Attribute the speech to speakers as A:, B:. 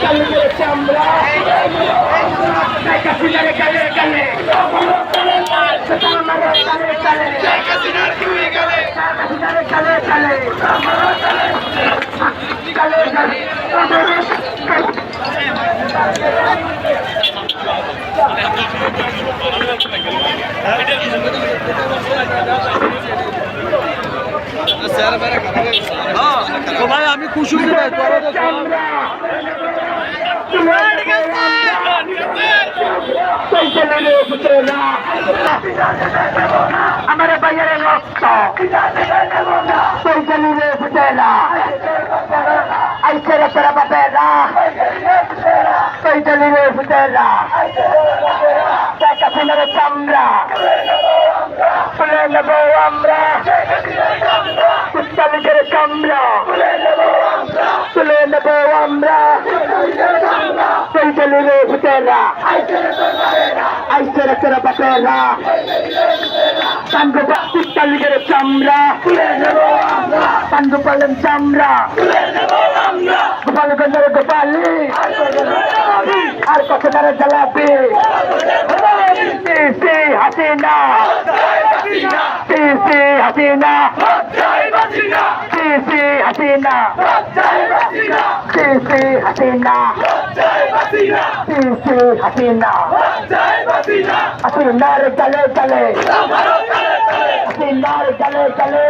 A: চালু করেছে আমরা
B: আমি কুসুম
A: আমার বাইরে রক্ত পৈতালি রে ফুটেলা আইসে রে তোরা বাপেরা পৈতালি রে ফুটেলা টাকা ফিনারে চামড়া রে ফুটেলা আইসে রে তোরা বাপেরা পান্ডব পুষ্পালিকের চামড়া। পান্ডুপালের চামড়া। গোপালগঞ্জের গোপালি। আর কত তারা জ্বালাবে? হাসিনা। হাসিনা। হাসিনা হাসিনা। সে হাসিনা। হাসিনার চলে চলে হাসিনার চলে চলে